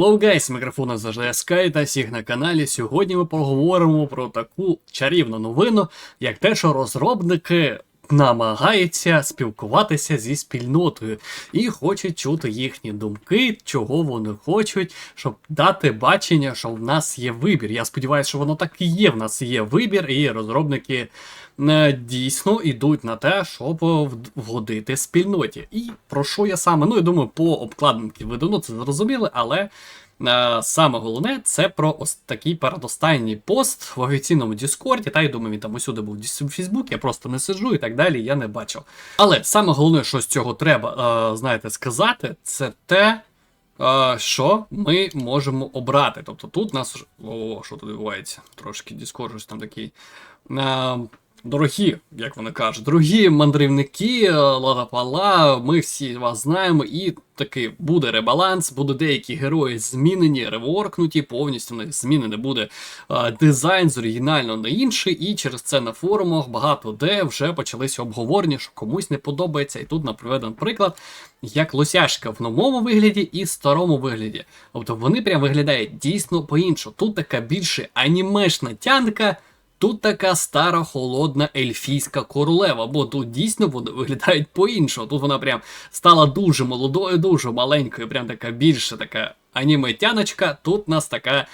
Hello guys, мікрофон завжди Sky та всіх на каналі. Сьогодні ми поговоримо про таку чарівну новину, як те, що розробники намагаються спілкуватися зі спільнотою і хочуть чути їхні думки, чого вони хочуть, щоб дати бачення, що в нас є вибір. Я сподіваюся, що воно так і є. В нас є вибір, і розробники е, дійсно йдуть на те, щоб вгодити спільноті. І про що я саме? Ну, я думаю, по обкладинці ви давно це зрозуміли, але. Е, Саме головне це про ось такий передостанній пост в офіційному Діскорді. Та я думаю, він там усюди був в Фейсбук, я просто не сиджу і так далі, я не бачив. Але саме головне, що з цього треба, е, знаєте, сказати, це те, е, що ми можемо обрати. Тобто тут нас. О, що тут відбувається? Трошки Діскорд щось там такий. Дорогі, як вони кажуть, дорогі мандрівники, ладапала, ми всі вас знаємо, і таки буде ребаланс, будуть деякі герої змінені, реворкнуті, повністю в них змінений буде е, дизайн з оригінально на інший, і через це на форумах багато де вже почалися обговорення, що комусь не подобається. І тут нам приведен приклад, як лосяшка в новому вигляді і старому вигляді. Тобто вони прям виглядають дійсно по-іншому. Тут така більше анімешна тянка. Тут така стара холодна ельфійська королева, бо тут дійсно вони виглядають по-іншому. Тут вона прям стала дуже молодою, дуже маленькою, прям така більше така аніме-тяночка. Тут нас така.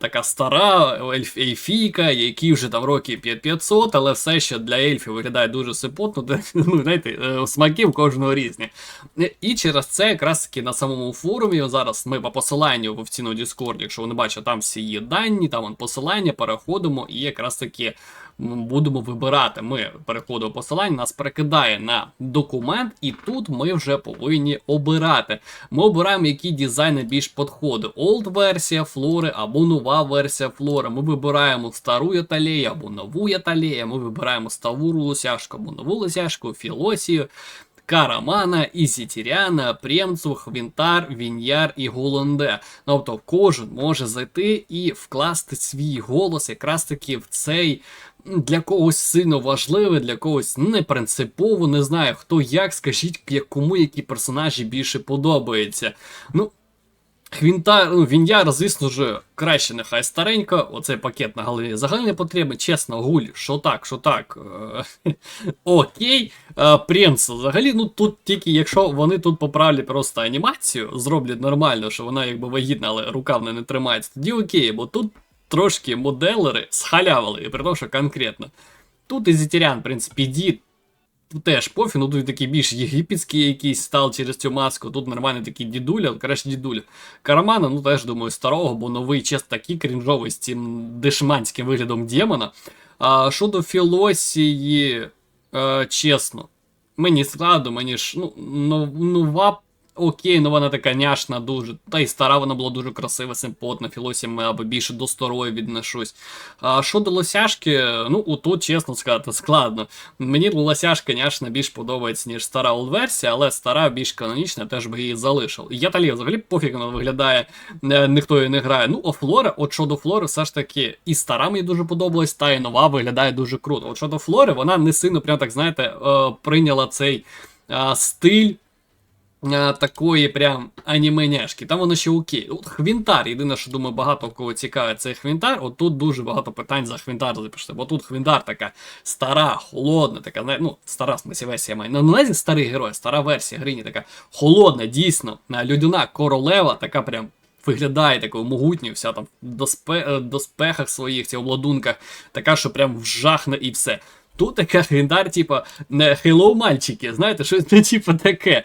Така стара ельф, ельфійка, якій вже там років 500, але все ще для ельфів виглядає дуже сипотно. Ну, знаєте, е, смаки в кожного різні. І через це якраз таки на самому форумі зараз ми по посиланню в офіційному Discord, якщо ви не бачите, там всі є дані, там посилання, переходимо і якраз таки будемо вибирати. Ми переходимо посилання, нас перекидає на документ, і тут ми вже повинні обирати. Ми обираємо, які дизайни більш підходить. Old версія флори або нова версія флори. Ми вибираємо стару яталею або нову яталею. Ми вибираємо стару лосяшку або нову лосяшку, філосію. Карамана, Ізітіряна, Премцу, Хвінтар, Віньяр і Голонде. Тобто кожен може зайти і вкласти свій голос якраз таки в цей для когось сильно важливий, для когось не принципово, не знаю хто як, скажіть, кому які персонажі більше подобаються. Ну, Хвінтар, ну, Віньяр, звісно ж, краще нехай старенько. Оцей пакет на голові взагалі не потрібен. Чесно, гуль, що так, що так. е, Окей. Е, Принц, взагалі, ну тут тільки якщо вони тут поправлять просто анімацію, зроблять нормально, що вона якби вагітна, але рука в неї не тримається, тоді окей, бо тут трошки моделери схалявили, і при тому, що конкретно. Тут і Зітерян, в принципі, дід. Теж пофі, ну тут такий більш єгипетський якийсь стал через цю маску. Тут нормальний такий дідуля, краще дідуля. Карамана, ну теж думаю, старого, бо новий чесно такий крінжовий з цим дешманським виглядом демона. А щодо філосії, е, чесно, мені складно, мені ж ну, нов- нова. Окей, ну вона така няшна дуже. Та й стара вона була дуже красива, симпотна, філосія або більше до старої відношусь. А щодо лосяшки, ну тут, чесно сказати, складно. Мені лосяшка, няшна, більш подобається, ніж стара олд-версія, але стара більш канонічна, теж би її залишив. Я талів, взагалі пофіг вона виглядає, е, ніхто її не грає. Ну, а Флора, от щодо Флори, все ж таки, і стара мені дуже подобалась, та і нова виглядає дуже круто. От щодо Флори, вона не сильно, прям так, знаєте, е, прийняла цей е, стиль. Е, Такої прям аніменяшки. Там воно ще окей. От Хвінтар. Єдине, що думаю, багато кого цікавить, це Хвінтар. От тут дуже багато питань за Хвінтар запишете. Бо тут Хвінтар така стара, холодна, така, ну, стара в версія має. Ну, не старий герой, стара версія Грині така холодна, дійсно, на людяна королева, така прям. Виглядає такою могутньою, вся там в доспе, е, доспехах своїх, цих обладунках, така, що прям вжахне і все. Тут така гендар, типа, hello, мальчики, знаєте, щось не типу таке.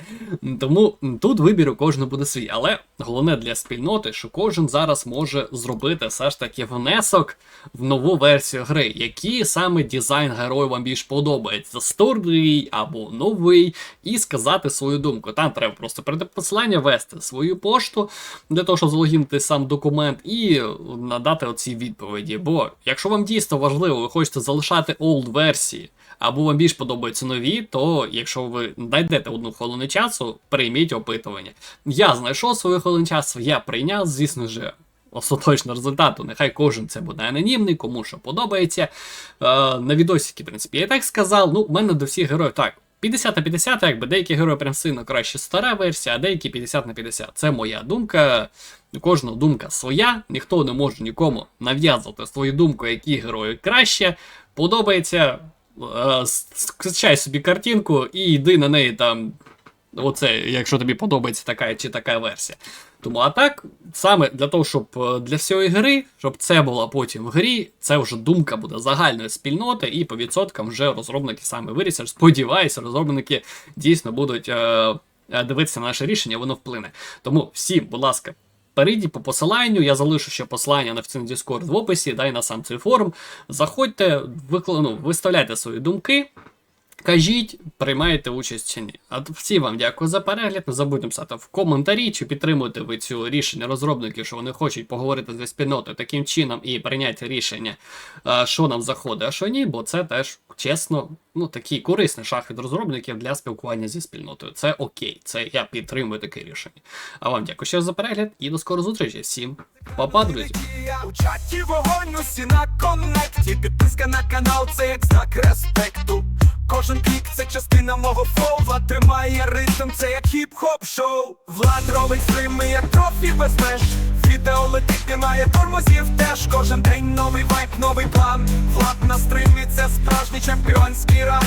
Тому тут вибір у кожного буде свій. Але головне для спільноти, що кожен зараз може зробити все ж таки внесок в нову версію гри, який саме дизайн героїв вам більш подобається, старий або новий, і сказати свою думку. Там треба просто перед посилання ввести свою пошту для того, щоб залогінити сам документ і надати оці відповіді. Бо якщо вам дійсно важливо, ви хочете залишати old версії. Або вам більш подобаються нові, то якщо ви знайдете одну хвилину часу, прийміть опитування. Я знайшов свою хвилину часу, я прийняв, звісно ж, остаточного результату. Нехай кожен це буде анонімний, кому що подобається. Е, на відосі, в принципі, я так сказав. Ну, в мене до всіх героїв так. 50 на 50, якби деякі герої прям сильно краще стара версія, а деякі 50 на 50. Це моя думка. У кожного думка своя, ніхто не може нікому нав'язувати свою думку, які герої краще. Подобається, скачай собі картинку і йди на неї там. Оце, якщо тобі подобається така чи така версія. Тому а так, саме для того, щоб е, для всієї гри, щоб це було потім в грі, це вже думка буде загальної спільноти, і по відсоткам вже розробники саме вирішать. Сподіваюся, розробники дійсно будуть е, е, дивитися на наше рішення, воно вплине. Тому всім, будь ласка. Перейдіть по посиланню, я залишу ще посилання на офіційний Discord в описі, дай на сам цей форум. Заходьте, викла... ну, виставляйте свої думки, Кажіть, приймаєте участь чи ні. А всім вам дякую за перегляд. Не забудьте писати в коментарі, чи підтримуєте ви цю рішення розробників, що вони хочуть поговорити зі спільнотою таким чином і прийняти рішення, що нам заходить, а що ні, бо це теж чесно, ну такий корисний шаг від розробників для спілкування зі спільнотою. Це окей, це я підтримую таке рішення. А вам дякую ще за перегляд і до скорої зустрічі. Всім па-па, друзі. У чаті вогонь усі на коннекті Підписка на канал це як знак респекту Кожен клік це частина мого флоу. Влад тримає ритм, це як хіп-хоп шоу. Влад робить стрими, як трофі без меж. Відео летить, немає тормозів теж. Кожен день новий вайп, новий план. Влад на стримі, це справжній чемпіонський раунд